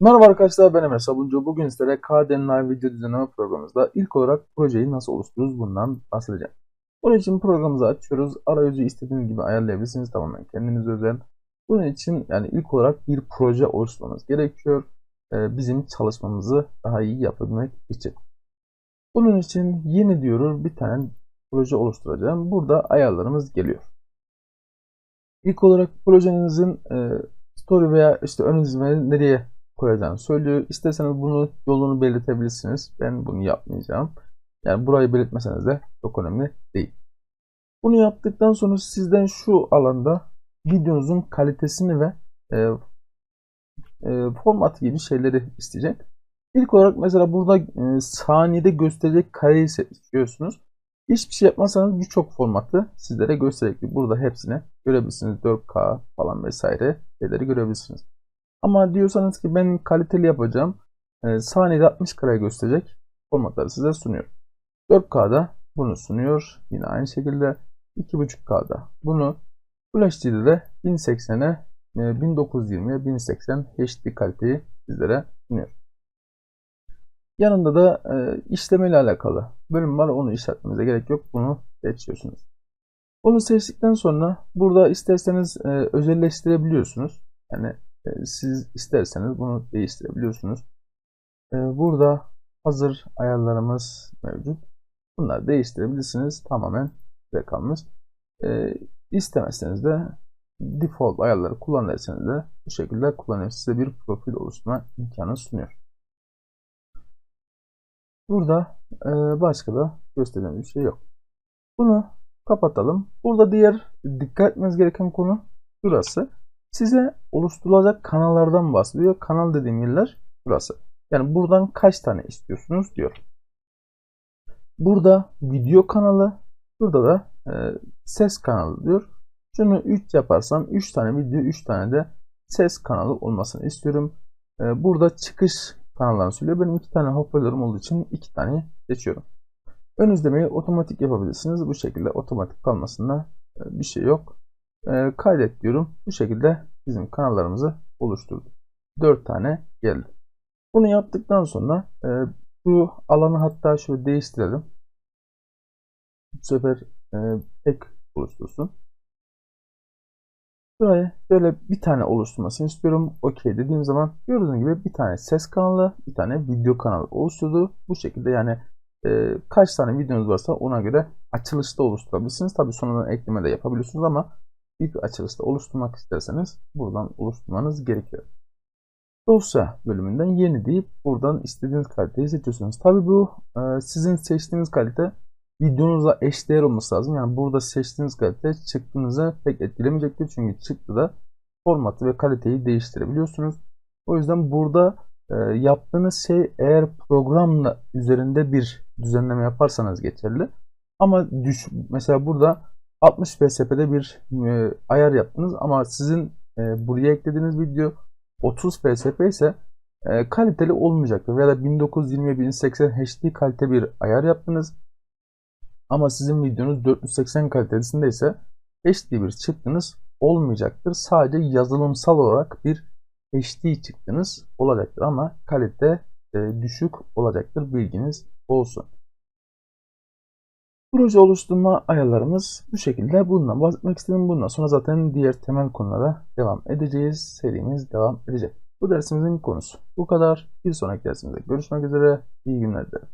Merhaba arkadaşlar ben Emre Sabuncu. Bugün sizlere KDN Live video düzenleme programımızda ilk olarak projeyi nasıl oluştururuz bundan bahsedeceğim. Bunun için programımızı açıyoruz. Arayüzü istediğiniz gibi ayarlayabilirsiniz tamamen kendiniz özel. Bunun için yani ilk olarak bir proje oluşturmamız gerekiyor. Ee, bizim çalışmamızı daha iyi yapabilmek için. Bunun için yeni diyoruz bir tane proje oluşturacağım. Burada ayarlarımız geliyor. İlk olarak projenizin e, story veya işte ön izlemeyi nereye koyacağını söylüyor. İsterseniz bunu yolunu belirtebilirsiniz. Ben bunu yapmayacağım. Yani burayı belirtmeseniz de çok önemli değil. Bunu yaptıktan sonra sizden şu alanda videonuzun kalitesini ve e, e, formatı gibi şeyleri isteyecek. İlk olarak mesela burada e, saniyede gösterecek kareyi seçiyorsunuz. Hiçbir şey yapmasanız birçok formatı sizlere gösterecek. Burada hepsini görebilirsiniz. 4K falan vesaire şeyleri görebilirsiniz. Ama diyorsanız ki ben kaliteli yapacağım. E, saniyede 60 kare gösterecek formatları size sunuyor. 4K'da bunu sunuyor. Yine aynı şekilde 2.5K'da bunu Full HD'de de 1080'e 1920'ye 1080 HD kaliteyi sizlere sunuyor. Yanında da e, işleme alakalı bölüm var. Onu işaretlememize gerek yok. Bunu seçiyorsunuz. Bunu seçtikten sonra burada isterseniz e, özelleştirebiliyorsunuz. Yani siz isterseniz bunu değiştirebiliyorsunuz. E, burada hazır ayarlarımız mevcut. Bunları değiştirebilirsiniz. Tamamen size kalmış. E, istemezseniz de default ayarları kullanırsanız da bu şekilde kullanıyor. Size bir profil oluşturma imkanı sunuyor. Burada e, başka da göstereceğim bir şey yok. Bunu kapatalım. Burada diğer dikkat etmeniz gereken konu burası. Size oluşturulacak kanallardan bahsediyor. Kanal dediğim yerler burası. Yani buradan kaç tane istiyorsunuz diyor. Burada video kanalı, burada da e, ses kanalı diyor. Şunu 3 yaparsam 3 tane video, 3 tane de ses kanalı olmasını istiyorum. E, burada çıkış kanallarını söylüyor. Benim 2 tane hoparlörüm olduğu için 2 tane seçiyorum. Ön izlemeyi otomatik yapabilirsiniz. Bu şekilde otomatik kalmasında e, bir şey yok. E, kaydet diyorum. Bu şekilde bizim kanallarımızı oluşturduk. 4 tane geldi. Bunu yaptıktan sonra e, bu alanı hatta şöyle değiştirelim. Bu sefer e, tek oluştursun. Buraya böyle bir tane oluşturmasını istiyorum. OK dediğim zaman gördüğünüz gibi bir tane ses kanalı, bir tane video kanalı oluşturdu. Bu şekilde yani e, kaç tane videonuz varsa ona göre açılışta oluşturabilirsiniz. Tabi sonradan ekleme de yapabiliyorsunuz ama ilk açılışta oluşturmak isterseniz buradan oluşturmanız gerekiyor. Dosya bölümünden yeni deyip buradan istediğiniz kaliteyi seçiyorsunuz. Tabi bu e, sizin seçtiğiniz kalite videonuzla eşdeğer olması lazım. Yani burada seçtiğiniz kalite çıktınızı pek etkilemeyecektir. Çünkü çıktıda formatı ve kaliteyi değiştirebiliyorsunuz. O yüzden burada e, yaptığınız şey eğer programla üzerinde bir düzenleme yaparsanız geçerli. Ama düş, mesela burada 60 PSP'de bir e, ayar yaptınız ama sizin e, buraya eklediğiniz video 30 PSP ise e, kaliteli olmayacaktır. Veya da 1920 1080 HD kalite bir ayar yaptınız. Ama sizin videonuz 480 kalitesinde ise HD bir çıktınız olmayacaktır. Sadece yazılımsal olarak bir HD çıktınız olacaktır ama kalite e, düşük olacaktır. Bilginiz olsun. Proje oluşturma ayarlarımız bu şekilde. Bundan bahsetmek istedim. Bundan sonra zaten diğer temel konulara devam edeceğiz. Serimiz devam edecek. Bu dersimizin konusu bu kadar. Bir sonraki dersimizde görüşmek üzere. İyi günler dilerim.